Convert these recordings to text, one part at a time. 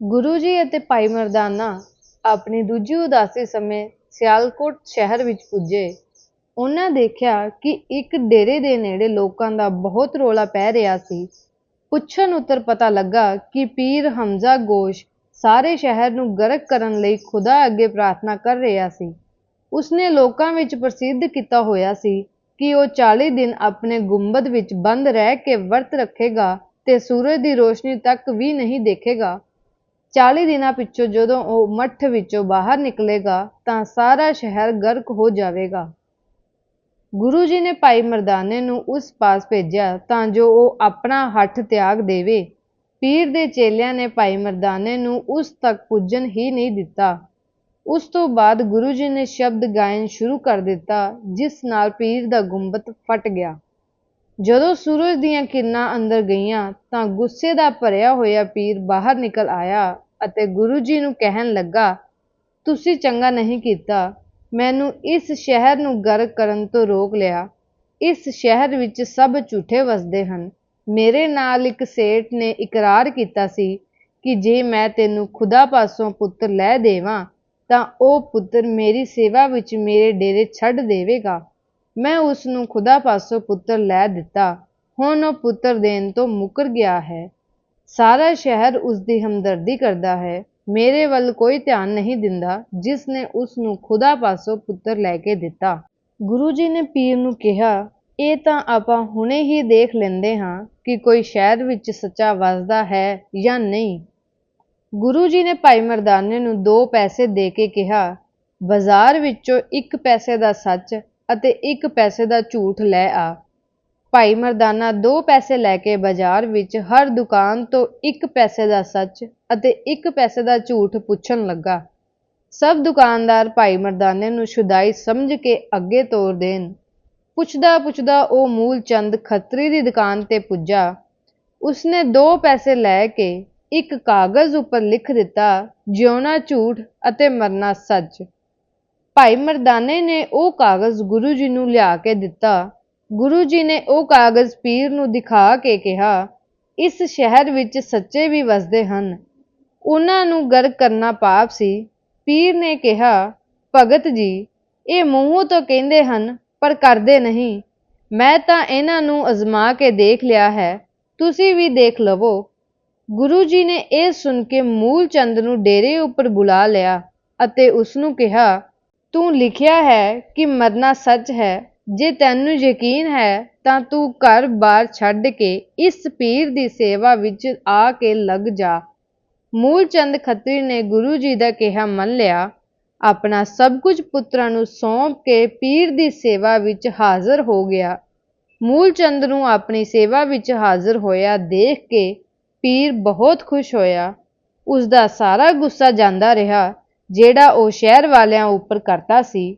ਗੁਰੂ ਜੀ ਅਤੇ ਭਾਈ ਮਰਦਾਨਾ ਆਪਣੀ ਦੂਜੀ ਉਦਾਸੀ ਸਮੇਂ ਸਿਆਲਕੋਟ ਸ਼ਹਿਰ ਵਿੱਚ ਪੁੱਜੇ। ਉਹਨਾਂ ਦੇਖਿਆ ਕਿ ਇੱਕ ਡੇਰੇ ਦੇ ਨੇੜੇ ਲੋਕਾਂ ਦਾ ਬਹੁਤ ਰੌਲਾ ਪੈ ਰਿਹਾ ਸੀ। ਪੁੱਛਣ ਉੱਤਰ ਪਤਾ ਲੱਗਾ ਕਿ ਪੀਰ ਹਮਜ਼ਾ ਗੋਸ਼ ਸਾਰੇ ਸ਼ਹਿਰ ਨੂੰ ਗਰਕ ਕਰਨ ਲਈ ਖੁਦਾ ਅੱਗੇ ਪ੍ਰਾਰਥਨਾ ਕਰ ਰਿਹਾ ਸੀ। ਉਸਨੇ ਲੋਕਾਂ ਵਿੱਚ ਪ੍ਰਸਿੱਧ ਕੀਤਾ ਹੋਇਆ ਸੀ ਕਿ ਉਹ ਚਾਲੀ ਦਿਨ ਆਪਣੇ ਗੁੰਬਦ ਵਿੱਚ ਬੰਦ ਰਹਿ ਕੇ ਵਰਤ ਰੱਖੇਗਾ ਤੇ ਸੂਰਜ ਦੀ ਰੋਸ਼ਨੀ ਤੱਕ ਵੀ ਨਹੀਂ ਦੇਖੇਗਾ। ਚਾਲੀ ਦਿਨਾਂ ਪਿੱਛੋਂ ਜਦੋਂ ਉਹ ਮੱਠ ਵਿੱਚੋਂ ਬਾਹਰ ਨਿਕਲੇਗਾ ਤਾਂ ਸਾਰਾ ਸ਼ਹਿਰ ਗਰਕ ਹੋ ਜਾਵੇਗਾ। ਗੁਰੂ ਜੀ ਨੇ ਭਾਈ ਮਰਦਾਨੇ ਨੂੰ ਉਸ ਪਾਸ ਭੇਜਿਆ ਤਾਂ ਜੋ ਉਹ ਆਪਣਾ ਹੱਠ ਤਿਆਗ ਦੇਵੇ। ਪੀਰ ਦੇ ਚੇਲਿਆਂ ਨੇ ਭਾਈ ਮਰਦਾਨੇ ਨੂੰ ਉਸ ਤੱਕ ਪੁੱਜਣ ਹੀ ਨਹੀਂ ਦਿੱਤਾ। ਉਸ ਤੋਂ ਬਾਅਦ ਗੁਰੂ ਜੀ ਨੇ ਸ਼ਬਦ ਗਾਇਨ ਸ਼ੁਰੂ ਕਰ ਦਿੱਤਾ, ਜਿਸ ਨਾਲ ਪੀਰ ਦਾ ਗੁੰਬਤ ਫਟ ਗਿਆ। ਜਦੋਂ ਸੂਰਜ ਦੀਆਂ ਕਿਰਨਾਂ ਅੰਦਰ ਗਈਆਂ ਤਾਂ ਗੁੱਸੇ ਦਾ ਭਰਿਆ ਹੋਇਆ ਪੀਰ ਬਾਹਰ ਨਿਕਲ ਆਇਆ ਅਤੇ ਗੁਰੂ ਜੀ ਨੂੰ ਕਹਿਣ ਲੱਗਾ, ਤੁਸੀਂ ਚੰਗਾ ਨਹੀਂ ਕੀਤਾ, ਮੈਨੂੰ ਇਸ ਸ਼ਹਿਰ ਨੂੰ ਗਰਕ ਕਰਨ ਤੋਂ ਰੋਕ ਲਿਆ। ਇਸ ਸ਼ਹਿਰ ਵਿੱਚ ਸਭ ਝੂਠੇ ਵਸਦੇ ਹਨ। ਮੇਰੇ ਨਾਲ ਇੱਕ ਸੇਠ ਨੇ ਇਕਰਾਰ ਕੀਤਾ ਸੀ ਕਿ ਜੇ ਮੈਂ ਤੈਨੂੰ ਖੁਦਾ ਪਾਸੋਂ ਪੁੱਤਰ ਲੈ ਦੇਵਾਂ ਤਾਂ ਉਹ ਪੁੱਤਰ ਮੇਰੀ ਸੇਵਾ ਵਿੱਚ ਮੇਰੇ ਡੇਰੇ ਛੱਡ ਦੇਵੇਗਾ। ਮੈਂ ਉਸ ਨੂੰ ਖੁਦਾ ਪਾਸੋਂ ਪੁੱਤਰ ਲੈ ਦਿੱਤਾ, ਹੁਣ ਉਹ ਪੁੱਤਰ ਦੇਣ ਤੋਂ ਮੁੱਕਰ ਗਿਆ ਹੈ। ਸਾਰਾ ਸ਼ਹਿਰ ਉਸ ਦੀ ਹਮਦਰਦੀ ਕਰਦਾ ਹੈ, ਮੇਰੇ ਵੱਲ ਕੋਈ ਧਿਆਨ ਨਹੀਂ ਦਿੰਦਾ ਜਿਸ ਨੇ ਉਸ ਨੂੰ ਖੁਦਾ ਪਾਸੋਂ ਪੁੱਤਰ ਲੈ ਕੇ ਦਿੱਤਾ। ਗੁਰੂ ਜੀ ਨੇ ਪੀਰ ਨੂੰ ਕਿਹਾ, ਇਹ ਤਾਂ ਆਪਾਂ ਹੁਣੇ ਹੀ ਦੇਖ ਲੈਂਦੇ ਹਾਂ ਕਿ ਕੋਈ ਸ਼ਹਿਰ ਵਿੱਚ ਸੱਚਾ ਵਸਦਾ ਹੈ ਜਾਂ ਨਹੀਂ। ਗੁਰੂ ਜੀ ਨੇ ਭਾਈ ਮਰਦਾਨੇ ਨੂੰ ਦੋ ਪੈਸੇ ਦੇ ਕੇ ਕਿਹਾ, ਬਾਜ਼ਾਰ ਵਿੱਚੋਂ ਇੱਕ ਪੈਸੇ ਦਾ ਸੱਚ ਅਤੇ ਇੱਕ ਪੈਸੇ ਦਾ ਝੂਠ ਲੈ ਆ। ਭਾਈ ਮਰਦਾਨਾ ਦੋ ਪੈਸੇ ਲੈ ਕੇ ਬਾਜ਼ਾਰ ਵਿੱਚ ਹਰ ਦੁਕਾਨ ਤੋਂ ਇੱਕ ਪੈਸੇ ਦਾ ਸੱਚ ਅਤੇ ਇੱਕ ਪੈਸੇ ਦਾ ਝੂਠ ਪੁੱਛਣ ਲੱਗਾ। ਸਭ ਦੁਕਾਨਦਾਰ ਭਾਈ ਮਰਦਾਨੇ ਨੂੰ ਸ਼ੁਦਾਈ ਸਮਝ ਕੇ ਅੱਗੇ ਤੋਰ ਦੇਣ। ਪੁੱਛਦਾ ਪੁੱਛਦਾ ਉਹ ਮੂਲ ਚੰਦ ਖੱਤਰੀ ਦੀ ਦੁਕਾਨ ਤੇ ਪੁੱਜਾ। ਉਸਨੇ ਦੋ ਪੈਸੇ ਲੈ ਕੇ ਇੱਕ ਕਾਗਜ਼ ਉੱਪਰ ਲਿਖ ਦਿੱਤਾ, ਜਿਉਣਾ ਝੂਠ ਅਤੇ ਮਰਨਾ ਸੱਚ। ਭਾਈ ਮਰਦਾਨੇ ਨੇ ਉਹ ਕਾਗਜ਼ ਗੁਰੂ ਜੀ ਨੂੰ ਲਿਆ ਕੇ ਦਿੱਤਾ। ਗੁਰੂ ਜੀ ਨੇ ਉਹ ਕਾਗਜ਼ ਪੀਰ ਨੂੰ ਦਿਖਾ ਕੇ ਕਿਹਾ, ਇਸ ਸ਼ਹਿਰ ਵਿੱਚ ਸੱਚੇ ਵੀ ਵਸਦੇ ਹਨ, ਉਹਨਾਂ ਨੂੰ ਗਰਕ ਕਰਨਾ ਪਾਪ ਸੀ। ਪੀਰ ਨੇ ਕਿਹਾ, ਭਗਤ ਜੀ, ਇਹ ਮੂੰਹੋਂ ਤਾਂ ਕਹਿੰਦੇ ਹਨ ਪਰ ਕਰਦੇ ਨਹੀਂ। ਮੈਂ ਤਾਂ ਇਹਨਾਂ ਨੂੰ ਅਜ਼ਮਾ ਕੇ ਦੇਖ ਲਿਆ ਹੈ, ਤੁਸੀਂ ਵੀ ਦੇਖ ਲਵੋ। ਗੁਰੂ ਜੀ ਨੇ ਇਹ ਸੁਣ ਕੇ ਮੂਲ ਚੰਦ ਨੂੰ ਡੇਰੇ ਉੱਪਰ ਬੁਲਾ ਲਿਆ ਅਤੇ ਉਸਨੂੰ ਕਿਹਾ, ਤੂੰ ਲਿਖਿਆ ਹੈ ਕਿ ਮਰਨਾ ਸੱਚ ਹੈ, ਜੇ ਤੈਨੂੰ ਯਕੀਨ ਹੈ ਤਾਂ ਤੂੰ ਘਰ ਬਾਰ ਛੱਡ ਕੇ ਇਸ ਪੀਰ ਦੀ ਸੇਵਾ ਵਿੱਚ ਆ ਕੇ ਲੱਗ ਜਾ। ਮੂਲਚੰਦ ਖੱਤਰੀ ਨੇ ਗੁਰੂ ਜੀ ਦਾ ਕਿਹਾ, ਮੰਨ ਲਿਆ। ਆਪਣਾ ਸਭ ਕੁਝ ਪੁੱਤਰਾਂ ਨੂੰ ਸੌਂਪ ਕੇ ਪੀਰ ਦੀ ਸੇਵਾ ਵਿੱਚ ਹਾਜ਼ਰ ਹੋ ਗਿਆ। ਮੂਲਚੰਦ ਨੂੰ ਆਪਣੀ ਸੇਵਾ ਵਿੱਚ ਹਾਜ਼ਰ ਹੋਇਆ ਦੇਖ ਕੇ ਪੀਰ ਬਹੁਤ ਖੁਸ਼ ਹੋਇਆ। ਉਸਦਾ ਸਾਰਾ ਗੁੱਸਾ ਜਾਂਦਾ ਰਿਹਾ, ਜਿਹੜਾ ਉਹ ਸ਼ਹਿਰ ਵਾਲਿਆਂ ਉੱਪਰ ਕਰਦਾ ਸੀ।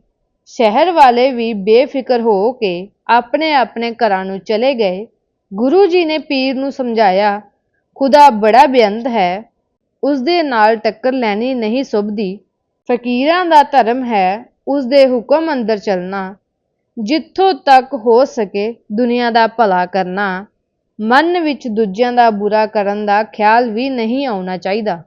ਸ਼ਹਿਰ ਵਾਲੇ ਵੀ ਬੇਫਿਕਰ ਹੋ ਕੇ ਆਪਣੇ ਆਪਣੇ ਘਰਾਂ ਨੂੰ ਚਲੇ ਗਏ। ਗੁਰੂ ਜੀ ਨੇ ਪੀਰ ਨੂੰ ਸਮਝਾਇਆ, ਖੁਦਾ ਬੜਾ ਬੇਅੰਤ ਹੈ, ਉਸਦੇ ਨਾਲ ਟੱਕਰ ਲੈਣੀ ਨਹੀਂ ਸੁਭਦੀ ਫਕੀਰਾਂ ਦਾ ਧਰਮ ਹੈ ਉਸਦੇ ਹੁਕਮ ਅੰਦਰ ਚੱਲਣਾ, ਜਿੱਥੋਂ ਤੱਕ ਹੋ ਸਕੇ ਦੁਨੀਆ ਦਾ ਭਲਾ ਕਰਨਾ। ਮਨ ਵਿੱਚ ਦੂਜਿਆਂ ਦਾ ਬੁਰਾ ਕਰਨ ਦਾ ਖਿਆਲ ਵੀ ਨਹੀਂ ਆਉਣਾ ਚਾਹੀਦਾ।